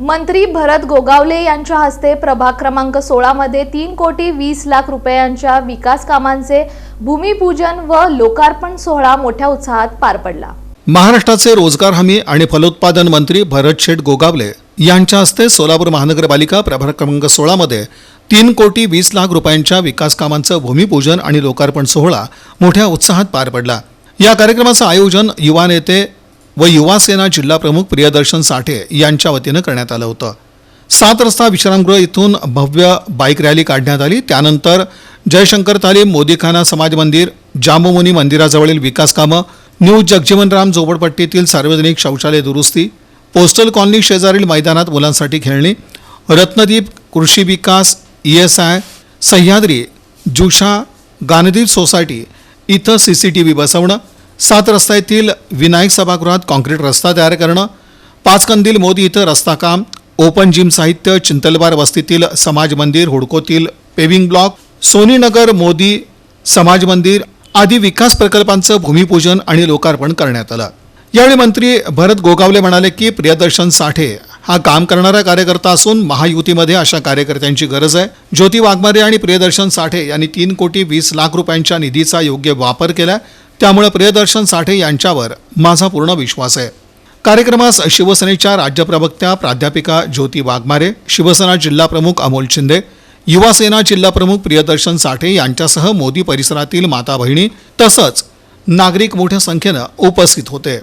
मंत्री भरत गोगावले यांच्या हस्ते प्रभाग क्रमांक सोळामध्ये तीन कोटी वीस लाख रुपयांच्या विकास कामांचे भूमिपूजन व लोकार्पण सोहळा मोठ्या उत्साहात पार पडला. महाराष्ट्राचे रोजगार हमी आणि फलोत्पादन मंत्री भरत शेठ गोगावले यांच्या हस्ते सोलापूर महानगरपालिका प्रभाग क्रमांक सोळामध्ये तीन कोटी वीस लाख रुपयांच्या विकास कामांचं भूमिपूजन आणि लोकार्पण सोहळा मोठ्या उत्साहात पार पडला. या कार्यक्रमाचं आयोजन युवा नेते व युवा सेना प्रियदर्शन साठे यांच्या वतीनं करण्यात आलं होतं. सात रस्ता विश्रामगृह इथून भव्य बाईक रॅली काढण्यात आली. त्यानंतर जयशंकर तालीम मोदीखाना समाज मंदिर जांबुमुनी मंदिराजवळील विकास कामं न्यू जगजीवनराम झोपडपट्टीतील सार्वजनिक शौचालय दुरुस्ती पोस्टल कॉलनी शेजारील मैदानात मुलांसाठी खेळणी Ratnadeep Krishi Vikas E S I Sahyadri जुषा गानदीप society इथं सी सी टी व्ही बसवणं सात रस्ता येथील विनायक सभागृहात कॉन्क्रीट रस्ता तयार करणं पाचकंदील मोदी इथं रस्ता काम ओपन जिम साहित्य चिंतलबार वस्तीतील समाज मंदिर हुडकोतील पेविंग ब्लॉक सोनीनगर मोदी समाज मंदिर आदी विकास प्रकल्पांचं भूमिपूजन आणि लोकार्पण करण्यात आलं. यावेळी मंत्री भरत गोगावले म्हणाले की प्रियदर्शन साठे हा काम करणारा कार्यकर्ता असून महायुतीमध्ये अशा कार्यकर्त्यांची गरज आहे. ज्योती वाघमारे आणि प्रियदर्शन साठे यांनी तीन कोटी वीस लाख रुपयांच्या निधीचा योग्य वापर केला त्यामुळे प्रियदर्शन साठे यांच्यावर माझा पूर्ण विश्वास आहे. कार्यक्रमास शिवसेनेच्या राज्य प्रवक्त्या प्राध्यापिका ज्योती वाघमारे शिवसेना जिल्हा प्रमुख अमोल शिंदे युवासेना जिल्हा प्रमुख प्रियदर्शन साठे यांच्यासह मोदी परिसरातील माता बहिणी तसंच नागरिक मोठ्या संख्येनं उपस्थित होते.